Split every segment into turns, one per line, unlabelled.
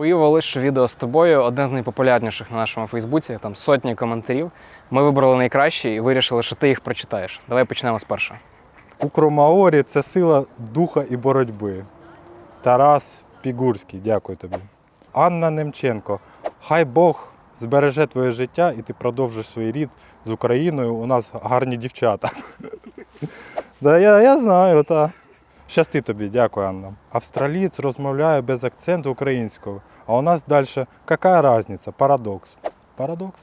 Виявилось, що відео з тобою одне з найпопулярніших на нашому Фейсбуці, там сотні коментарів. Ми вибрали найкращі і вирішили, що ти їх прочитаєш. Давай почнемо з першого.
Укромаорі це сила духа і боротьби. Тарас Пігурський, дякую тобі. Анна Немченко. Хай Бог збереже твоє життя і ти продовжиш свій рід з Україною. У нас гарні дівчата. Я, знаю, та. Щасти тобі, дякую, Анна. Австралієць розмовляє без акценту українською, а у нас далі яка різниця? Парадокс. Парадокс?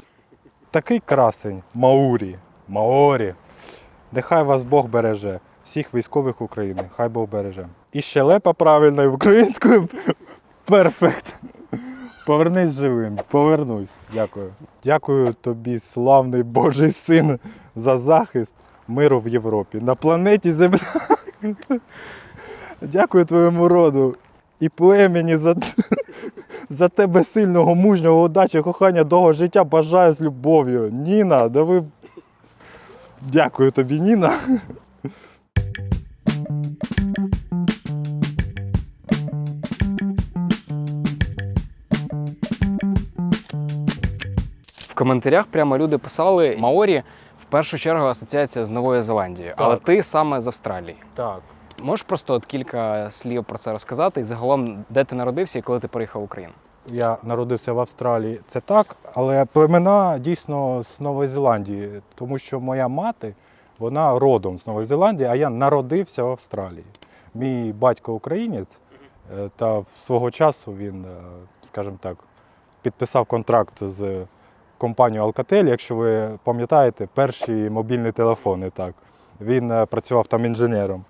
Такий красень. Маурі. Маорі. Нехай вас Бог береже, всіх військових України, хай Бог береже. І щелепа правильною українською. Перфект. Повернись живим, повернусь. Дякую. Дякую тобі, славний Божий син, за захист миру в Європі. На планеті Земля. Дякую твоєму роду і племені за, за тебе сильного, мужнього, удачі, кохання, довго життя. Бажаю з любов'ю. Ніна, да ви Дякую тобі, Ніна.
В коментарях прямо люди писали Маорі в першу чергу асоціація з Новою Зеландією, але ти саме з Австралії.
Так.
Можеш просто от кілька слів про це розказати і загалом, де ти народився і коли ти приїхав в Україну?
Я народився в Австралії, це так, але племена дійсно з Нової Зеландії, тому що моя мати, вона родом з Нової Зеландії, а я народився в Австралії. Мій батько українець, е, та свого часу він, е, скажімо так, підписав контракт з компанією Alcatel, якщо ви пам'ятаєте, перші мобільні телефони. Так. Він е, працював там інженером.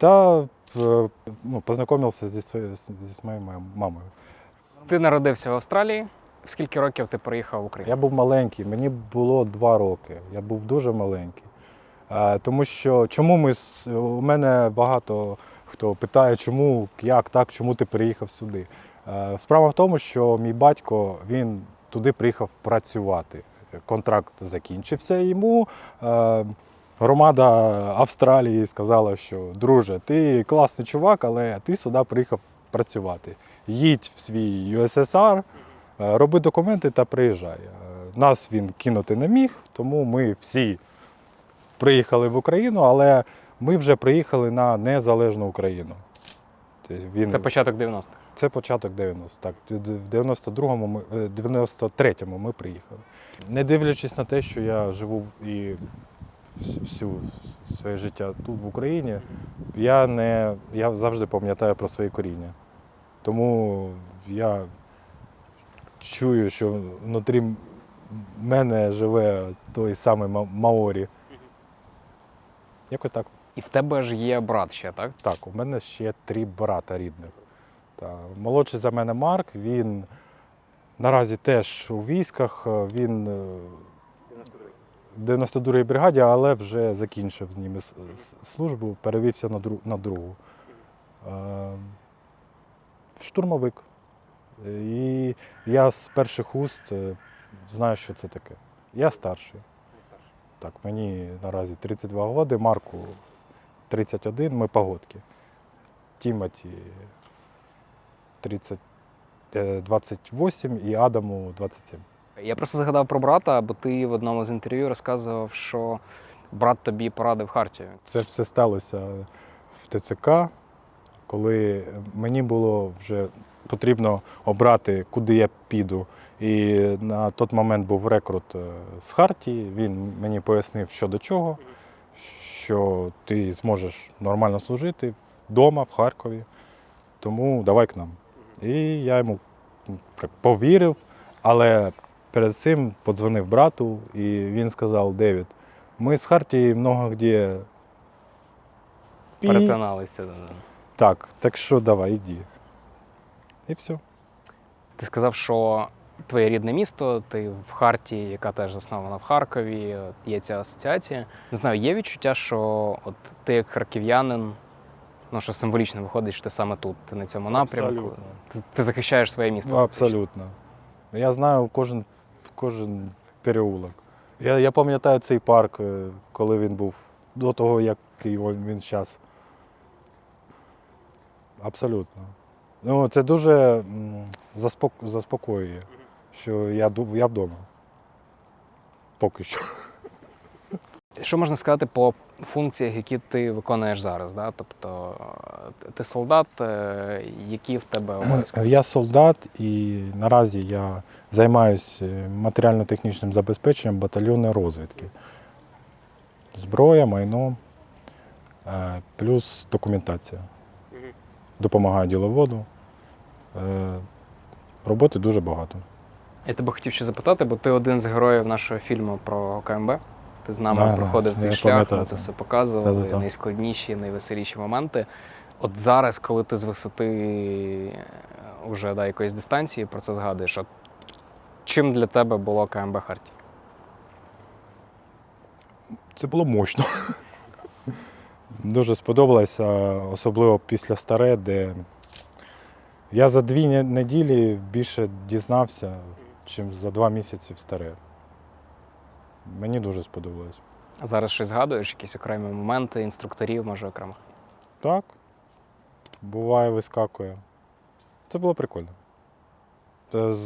Та е, ну, познайомився зі своєю мамою.
Ти народився в Австралії. Скільки років ти приїхав в Україну?
Я був маленький, мені було два роки. Я був дуже маленький. Е, Тому що чому ми у мене багато хто питає, чому, як так, чому ти приїхав сюди. Е, Справа в тому, що мій батько він туди приїхав працювати. Контракт закінчився йому. Е, Громада Австралії сказала, що друже, ти класний чувак, але ти сюди приїхав працювати. Їдь в свій USSR, Е, Роби документи та приїжджай. Е, Нас він кинути не міг, тому ми всі приїхали в Україну, але ми вже приїхали на незалежну Україну. Тобто він,
Це початок 90-х.
це початок 90 Так, в 92-му ми, е, 93-му ми приїхали. Не дивлячись на те, що я живу і всю своє життя тут в Україні, я не я завжди пам'ятаю про свої коріння. Тому я чую, що внутрі мене живе той самий Маорі. Якось так.
І в тебе ж є брат ще, так?
Так, у мене ще три брата рідних. Та, молодший за мене Марк, він наразі теж у військах, він е, 92-й бригаді, але вже закінчив з ними службу, перевівся на, дру, на другу. Е, Штурмовик. І я з перших уст е, знаю, що це таке. Я старший. Так, мені наразі 32 роки, Марку 31, ми погодки. Тімоті 30, е, 28 і Адаму 27.
Я просто згадав про брата, бо ти в одному з інтерв'ю розказував, що брат тобі порадив Хартію.
Це все сталося в ТЦК, коли мені було вже потрібно обрати, куди я піду. І на той момент був рекрут е, з Хартії. Він мені пояснив, що до чого, що ти зможеш нормально служити вдома, в Харкові. Тому давай к нам. І я йому повірив, але перед цим подзвонив брату, і він сказав: Девід, ми з Хартії много где пі-
Перетиналися. да-да.
Так, так що давай, іди. І все.
Ти сказав, що твоє рідне місто, ти в Харті, яка теж заснована в Харкові, от є ця асоціація. Не знаю, є відчуття, що от ти як харків'янин, ну що символічно виходить, що ти саме тут, ти на цьому напрямку.
Абсолютно.
Ти, ти захищаєш своє місто.
Абсолютно. Я знаю кожен, кожен переулок. Я, я пам'ятаю цей парк, е, коли він був до того, як він зараз. Абсолютно. Ну, це дуже заспокоює, що я, я вдома. Поки що.
Що можна сказати по функціях, які ти виконуєш зараз? Да? Тобто е, ти солдат, е, які в тебе обов'язки?
Я солдат і наразі я займаюся матеріально-технічним забезпеченням батальйонної розвідки. Зброя, майно, е, плюс документація. Допомагаю діловоду. Е, Роботи дуже багато.
Я тебе хотів ще запитати, бо ти один з героїв нашого фільму про КМБ. Ти з нами
Да, да,
проходив цей шлях, ми це все показували,
Та-та-та.
найскладніші, найвеселіші моменти. От зараз, коли ти з висоти е, уже да, якоїсь дистанції про це згадуєш, от чим для тебе було КМБ Харті?
Це було мощно. Дуже сподобалося, особливо після старе, де я за дві неділі більше дізнався, чим за два місяці в старе. Мені дуже сподобалось.
Зараз щось згадуєш, якісь окремі моменти, інструкторів, може окремих?
Так, буває, вискакує. Це було прикольно.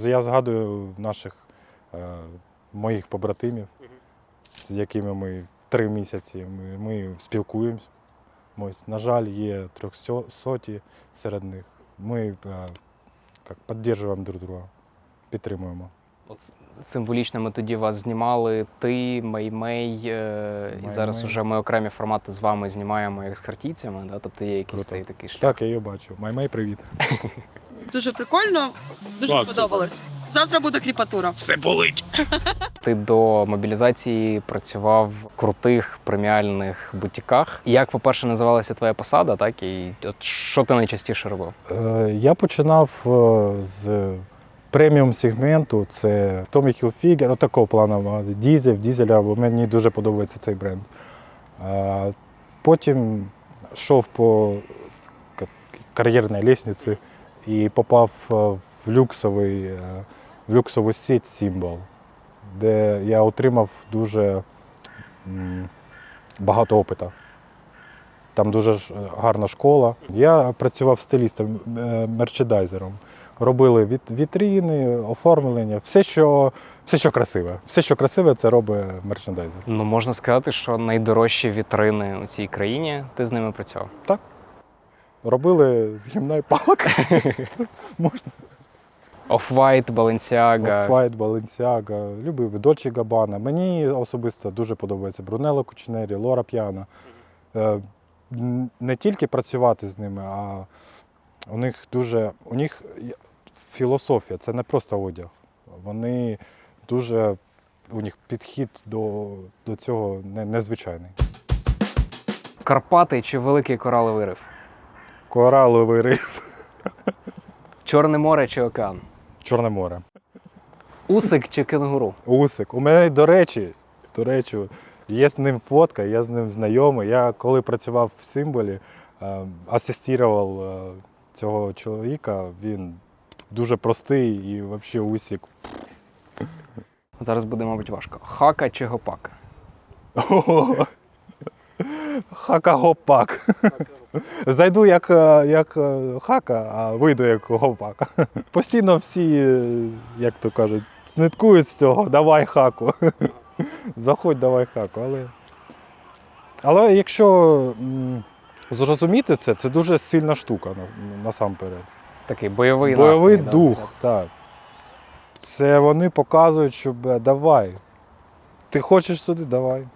Я згадую наших е, моїх побратимів, з якими ми три місяці ми, ми спілкуємось. Ось, на жаль, є трьохсоті серед них. Ми е, підтримуємо друг друга, підтримуємо.
От символічно ми тоді вас знімали, ти, Меймей, е, і зараз вже ми окремі формати з вами знімаємо як з хартійцями, да? тобто є якийсь
Круто.
цей такий шлях.
Так, я її бачу. Маймей, привіт.
Дуже прикольно, дуже
Клас.
сподобалось. Завтра буде кріпатура.
Все болить.
Ти до мобілізації працював в крутих преміальних бутіках. Як, по-перше, називалася твоя посада, так і от що ти найчастіше робив?
Е, Я починав е, з преміум сегменту, це Tommy Hilfiger, отакого плану, дізель, дізеля, бо мені дуже подобається цей бренд. Е, Потім йшов по кар'єрній лестниці і попав е, в люксовий, е, в люксову сеть Symbol, де я отримав дуже багато опиту. Там дуже гарна школа. Я працював стилістом, е, мерчедайзером. Робили віт- вітріни, оформлення, все, що, все, що красиве. Все, що красиве, це робить мерчендайзер.
Ну можна сказати, що найдорожчі вітрини у цій країні ти з ними працював. Так.
Робили з гімна і палок. Можна.
Off-White, Balenciaga.
Файт, Balenciaga, любив Dolce Gabbana. Мені особисто дуже подобається Брунелло Кучнері, Лора П'яна. Е, Не тільки працювати з ними, а у них дуже у них філософія, це не просто одяг. Вони дуже у них підхід до, до цього не- незвичайний.
Карпати чи великий кораловий риф?
Кораловий риф,
Чорне море чи океан?
Чорне море.
Усик чи кенгуру?
Усик. У мене, до речі, до речі, є з ним фотка, я з ним знайомий. Я коли працював в символі, е, асистував е, цього чоловіка. Він дуже простий і взагалі усік.
Зараз буде, мабуть, важко. Хака чи гопака?
Хака-гопак. Зайду як, е, як е, хака, а вийду як гопак. Постійно всі, е, як то кажуть, сниткують з цього, давай хаку. Заходь, давай хаку. Але, але якщо зрозуміти це, це дуже сильна штука на- насамперед.
Такий бойовий
Бойовий
настрій,
дух,
так.
так. Це вони показують, що е, давай. Ти хочеш сюди, давай.